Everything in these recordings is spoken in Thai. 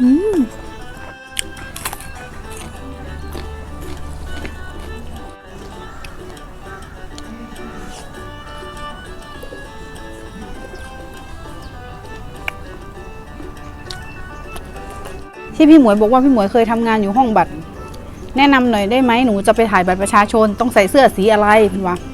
อืมที่พี่หมวยบอกว่าพี่หมวยเคยทำงานอยู่ห้องบัตร แนะนำหน่อยได้ไหมหนูจะไปถ่ายบัตรประชาชนต้องใส่เสื้อสีอะไรคุณวะส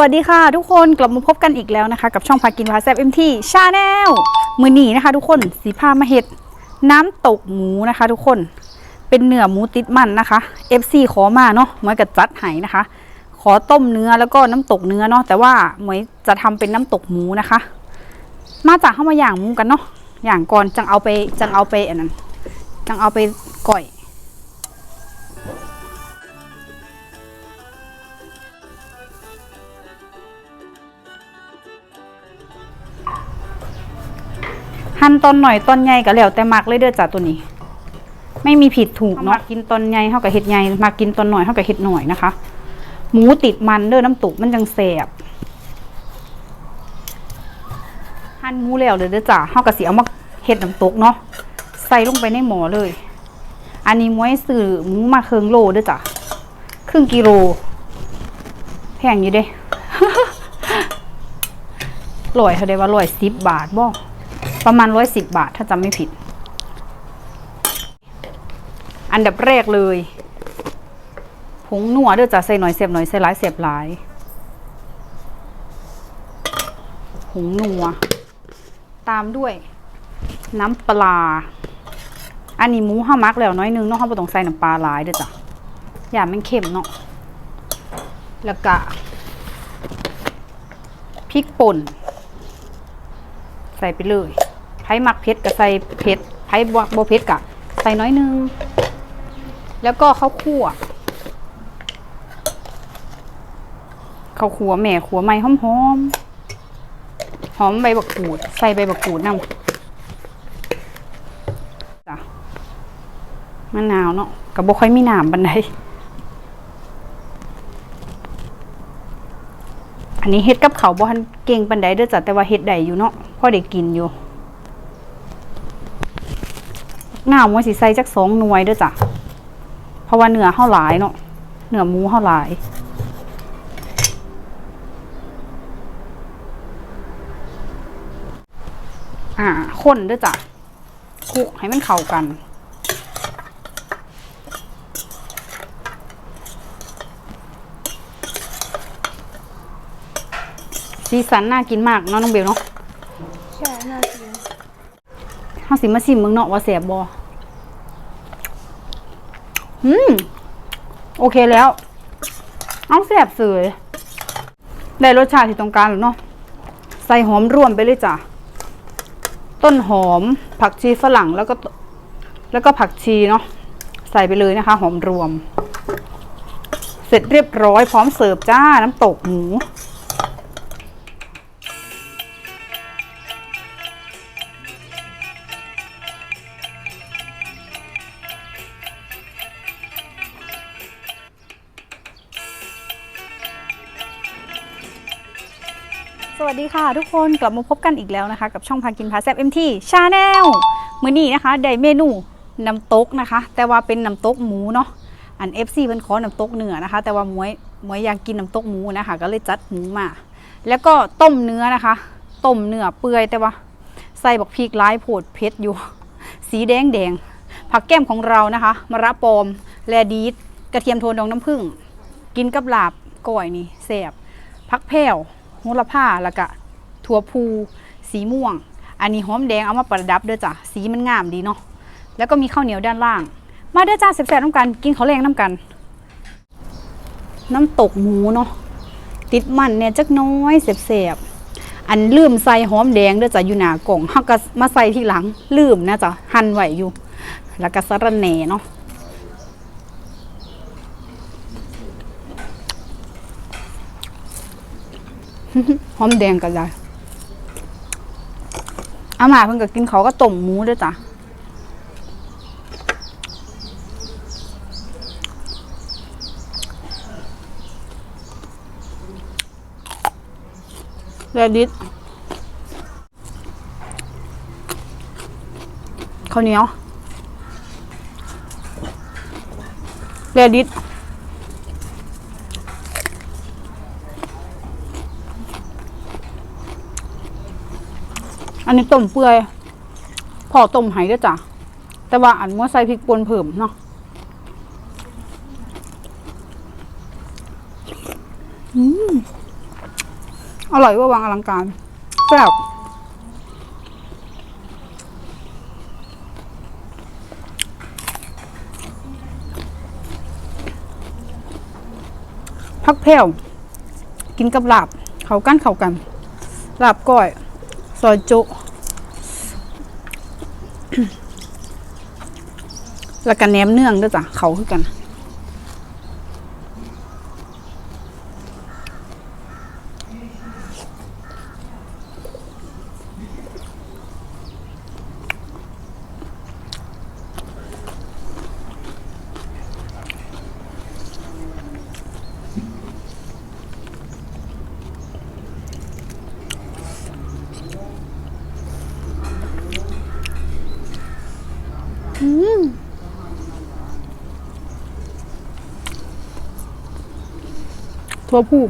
วัสดีค่ะ ทุกคนกลับมาพบกันอีกแล้วนะคะ กับช่องพากินพาแซบเอ็มทีชาแนลมือหนีนะคะ ทุกคนสีผ้ามาเห็ดน้ำตกหมูนะคะ ทุกคนเป็นเนื้อหมูติดมันนะคะ FC ขอมาเนาะหมวยกับจัดไห้นะคะ ขอต้มเนื้อแล้วก็น้ำตกเนื้อเนาะแต่ว่าหมวยจะทำเป็นน้ำตกหมูนะคะ มาจากเข้ามาอย่างหมูกันเนาะอย่างก่อนจังเอาไปจังเอาไปอันนั้นจังเอาไปก่อย หั่นตอนหน่อยตอนใหญ่ก็แล้วแต่มักเลยเด้อจ้ะตัวนี้ ไม่มีผิดถูกเนาะกินตอนใหญ่เท่ากับเห็ดใหญ่มากินตอนหน่อยเท่ากับเห็ดหน่อยนะคะ หมูติดมันเด้อน้ำตกมันจังแสบหั่นหมูแล้วเลยเด้อจ้ะเท่ากับสีเอามาเห็ดน้ำตกเนาะใส่ลงไปในหม้อเลย อันนี้ม้วยสื่อหมูมาเคืองโลเด้อจ้ะครึ่งกิโลแพงอยู่เด้ลอยเขาได้ว่าลอยสิบบาทบ่ ประมาณร้อยสิบบาทถ้าจำไม่ผิด อันดับแรกเลยผงนัวเด้อจะใส่หน่อยเสียบหน่อยใส่หลายเสียบหลายผงนัว ตามด้วย น้ำปลา อันนี้หมูห้ามักแล้วน้อยนึงเนาะห้าบ่ต้องใส่น้ำปลาหลายเด้อจ้ะอย่ามันเค็มเนาะแล้วก็พริกป่น ใส่ไปเลย ไผ่มักเผ็ดก็ใส่เผ็ดไผ่บ่บ่เผ็ดก็ใส่น้อยนึง แล้วก็ข้าวคั่วข้าวคั่วแม่ขัวใหม่หอมหอมหอมใบบักกูด ใส่ใบบักกูดนำจ้ะมะนาวเนาะก็บ่ค่อยมีน้ำบันไดอันนี้เฮ็ดกับเขาวบ่ทันเก่งปันใดเด้อจ้ะแต่ว่าเฮ็ดได้อยู่เนาะพอได้กินอยู่ห น้ามันสิใส่จักสองหน่วยด้อจ้ะ เพราะว่าเนื้อเฮาหลายเนาะ เนื้อหมูเฮาหลาย อ่าคนด้อจ้ะคลุกให้มันเข้ากันสีสันน่ากินมากเนาะน้องเบลเนาะใช่น่ากิน เฮาสิมาชิมเมืองเนาะว่าแสบบ่อืม โอเคแล้วเอาแสบเสยได้รสชาติที่ต้องการแล้วเนาะ ใส่หอมร่วมไปเลยจ้ะ ต้นหอม ผักชีฝรั่งแล้วก็ แล้วก็ผักชีเนาะ ใส่ไปเลยนะคะ หอมรวม เสร็จเรียบร้อยพร้อมเสิร์ฟจ้าน้ำตกหมู สวัสดีค่ะทุกคนกลับมาพบกันอีกแล้วนะคะ กับช่องพากินพาแซบเอ็มทีชาแนลมื้อนี้นะคะได้เมนูน้ำตกนะคะ แต่ว่าเป็นน้ำตกหมูเนาะอัน FC เพิ่นขอน้ำตกเนื้อนะคะ แต่ว่ามวยมวยอยากกินน้ำตกหมูนะคะ ก็เลยจัดหมูมา แล้วก็ต้มเนื้อนะคะต้มเนื้อเปื่อยแต่ว่าใส่บักพริกร้ายโผดเผ็ดอยู่ สีแดงแดงผักแก้มของเรานะคะมะระปอมแลดีดกระเทียมโทนดองน้ำผึ้งกินกับลาบก้อยนี่แซบผักแผ่ว โหระพาแล้วก็ถั่วพูสีม่วง อันนี้หอมแดงเอามาประดับเด้อจ้ะสีมันงามดีเนาะแล้วก็มีข้าวเหนียวด้านล่าง มาเด้อจ้าแซ่บๆน้ำกันกินข้าวแรงน้ำกัน น้ำตกหมูเนาะติดมันเนี่ยจักน้อยแซ่บๆอันลืมใส่หอมแดงเด้อจ้ะอยู่หน้ากล่องเฮาก็มาใส่ทีหลังลืมนะจ้ะหั่นไว้อยู่ แล้วก็สะระแหน่เนาะ หอมแดงก็ได้อามาเพิ่งก็กินเขาก็ต้มหมูด้วยจ้ะเรดิตข้าวเหนียวเรดิต นนี้ต้มเปื่อยพอต้มไหด้วยจ้ะ แต่ว่าอันว่าใส่พริกป่นเพิ่มเนาะอืมอร่อยว่าวางอลังการแซ่บพักแผ่วกินกับลาบ เขากันเขากันลาบก้อย ซอยจุ แล้วกันแหนมเนื่องด้วยจ้ะเขาคือกัน ทั่ว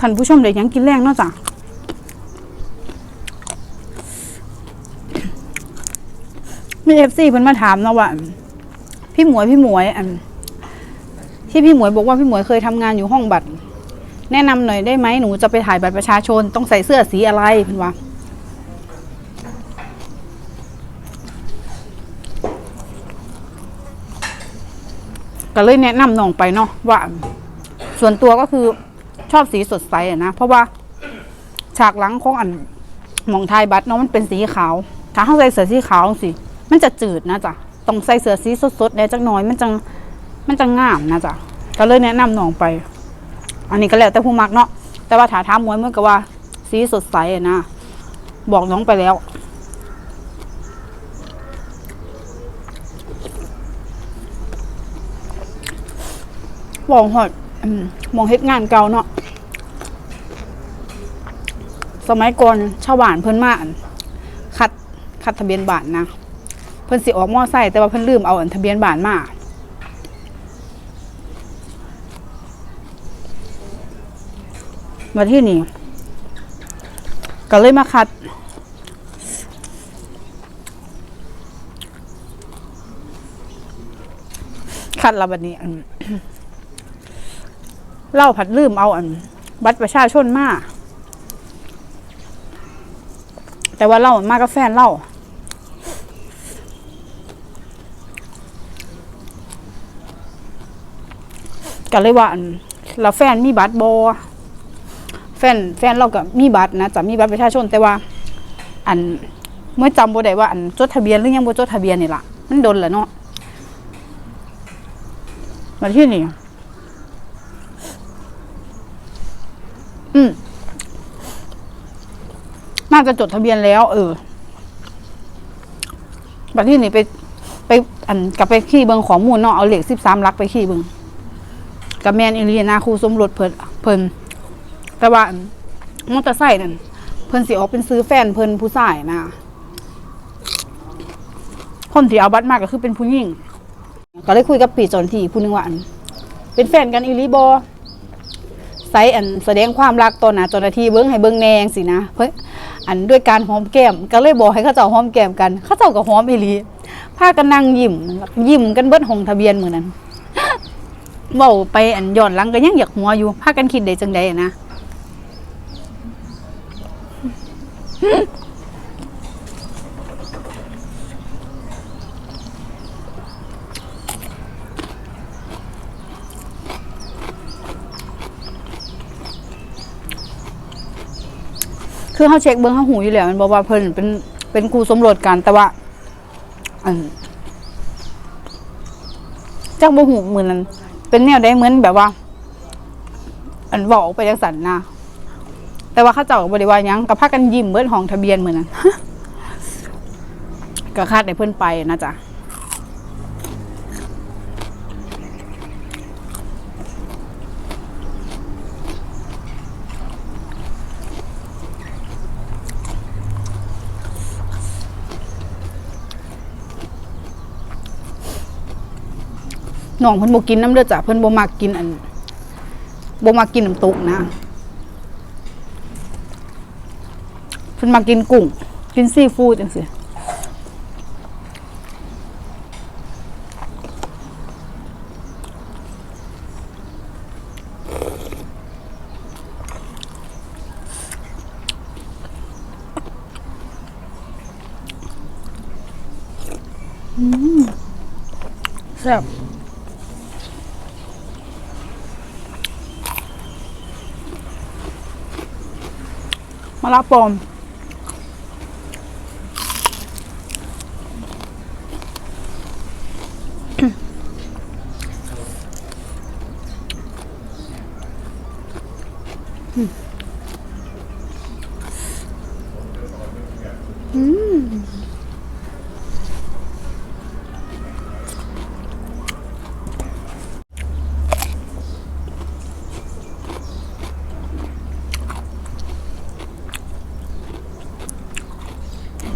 ท่านผู้ชมเด็กยังกินแรงเนาะจ้ะมีเอฟซีเพิ่นมาถามเนาะว่าพี่หมวยพี่หมวยอันที่พี่หมวยบอกว่าพี่หมวยเคยทำงานอยู่ห้องบัตร แนะนำหน่อยได้ไหมหนูจะไปถ่ายบัตรประชาชนต้องใส่เสื้อสีอะไรเพิ่นว่าก็เลยแนะนำน้องไปเนาะว่าส่วนตัวก็คือ ชอบสีสดใสอะนะเพราะว่าฉากหลังของอันมองไทยบัตรเนาะมันเป็นสีขาว ถ้าเขาใส่เสื้อสีขาวสิมันจะจืดนะจ๊ะต้องใส่เสื้อสีสดๆเนี่ยจักหน่อยมันจังมันจังงามนะจ๊ะก็เลยแนะนำน้องไป อันนี้ก็แล้วแต่ผู้มักเนาะแต่ว่าถาถามวยเมื่อกว่า สีสดใสอะนะบอกน้องไปแล้วบอกหอดมมองเฮ็ดงานเก่าเนาะ สมัยก่อนชาวบ้านเพิ่นมาคัดคัดทะเบียนบ้านนะเพิ่นสิออกมอไซค์แต่ว่าเพิ่นลืมเอาอันทะเบียนบ้านมามาที่นี่ก็เลยมาคัด คัดและบัดนี้เล่าผัดลืมเอาอัน บัตรประชาชนมา แต่ว่าเล่ามากับแฟนเล่าก็เลยว่าเราแฟนมีบัตรบอแฟนแฟนเราก็มีบัตรนะจะมีบัตรประชาชน แต่ว่า อันเมื่อจำบ่ได้ว่าอันจดทะเบียนหรือยังบ่จดทะเบียนนี่ล่ะ มันโดนแหละเนาะมาที่นี่อืมาจะจดทะเบียนแล้ว เออบัดที่นี่ไป ไปอันกลับไปขี่เบิงข้อมูลเนาะเอาเหล็กสิบสามลักไปขี่เบิงกับแมนอิลีนาครูสมรสเพิ่นเพิ่นแต่ว่ามอเตอร์ไซค์นั่นเพิ่นสิออกเป็นซื้อแฟนเพิ่นผู้ชายนะคนที่เอาบัตรมาก็คือเป็นผู้หญิงก็เลยคุยกับปีจอนที่ผู้นึงว่าอัน เป็นแฟนกันอีหลีบอไซส์อันแสดงความรักต่อหน้าจ้าหน้าที่เบิ้งให้เบิ้งแนงสินะเฮ้ย อันด้วยการหอมแก้ม ก็เลยบอกให้เขาเจ้าหอมแก้มกันเขาเจ้าก็หอมอีหลีพากันนั่งยิ้มยิ้มกันเบิดหงทะเบียนเหมือนนั้นเว้าไปอันย้อนหลังก็ยังอยากหัวอยู่พากันคิดได้จังใดนะ คือเขาเช็คเบิ้งเขาหูอยู่แล้วมันบอกว่าเพิ่นเป็นเป็นครูสมรสกันแต่ว่าจักบ่หูเหมือนนั้นเป็นแนวได้เหมือนแบบว่า อันบอกไปจังสันนะแต่ว่าเขาเจ้าบริวาหยังกับพากันยิ้มเบิ้ห้องทะเบียนเหมือนนั้นก็คาดในเพิ่อนไปนะจ๊ะ น้องเพิ่นบ่กินน้ำเด้อจ้ะเพิ่นบ่มักกินอันบ่มักกินน้ำตกนะเพิ่นมากินกุ้ง กินซีฟู้ดจังซี่แซ่บ มะลาปอม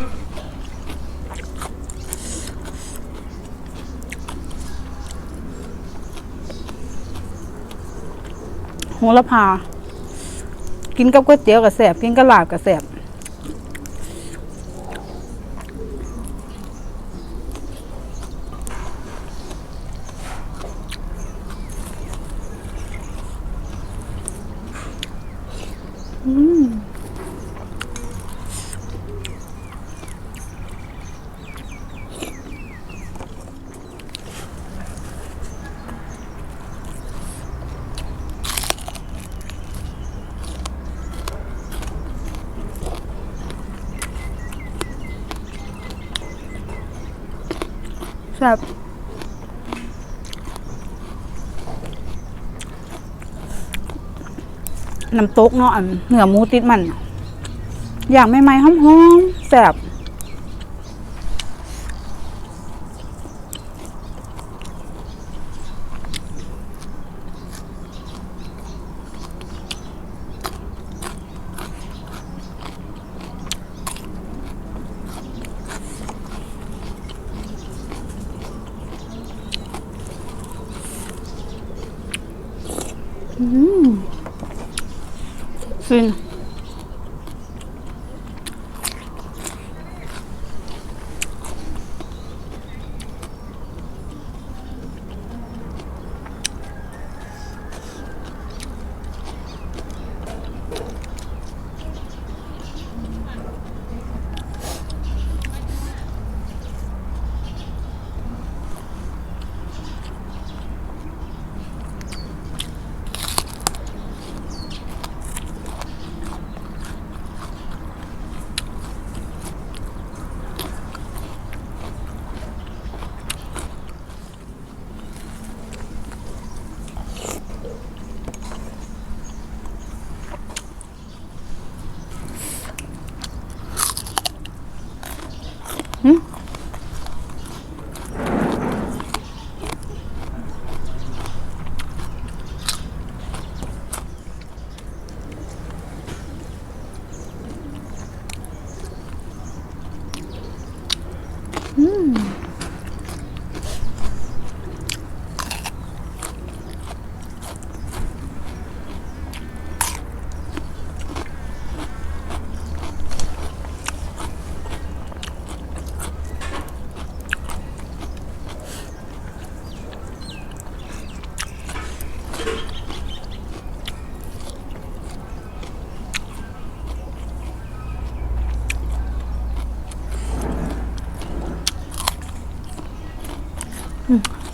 โหระพา กินกับก๋วยเตี๋ยวกับแสบกินกับลาบกับแสบอืม แบบน้ำตกเนาะเหนเนื้อหมูติดมัน อย่างใหม่ๆหอมๆแสบ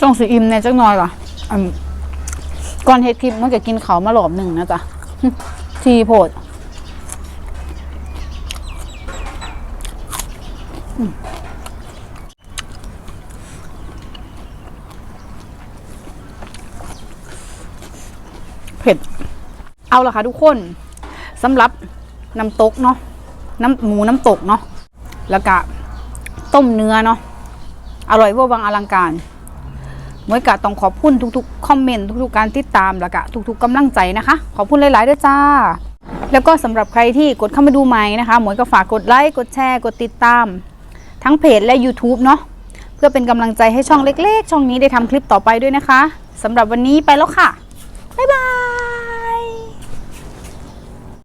ส่งสีอิ่มในจักหน่อยก่ะอันก่อนเฮ็ดคลิปมันก็กินเขามาหลอบหนึ่งนะจ๊ะทีโพดเผ็ด เอาละค่ะทุกคนสำหรับน้ำตกเนาะน้ำหมูน้ำตกเนาะแล้วก็ต้มเนื้อเนาะอร่อยเวอร์วังอลังการ เมื่อกะต้องขอบคุณทุกๆคอมเมนต์ทุกๆการติดตามแล้วก็ทุกๆกำลังใจนะคะ ขอบคุณหลายๆด้วยจ้า แล้วก็สำหรับใครที่กดเข้ามาดูใหม่นะคะหมวยก็ฝากกดไลค์กดแชร์กดติดตาม ทั้งเพจและ YouTube เนาะเพื่อเป็นกำลังใจให้ช่องเล็ก ๆ ช่องนี้ได้ทำคลิปต่อไปด้วยนะคะสำหรับวันนี้ไปแล้วค่ะบ๊ายบาย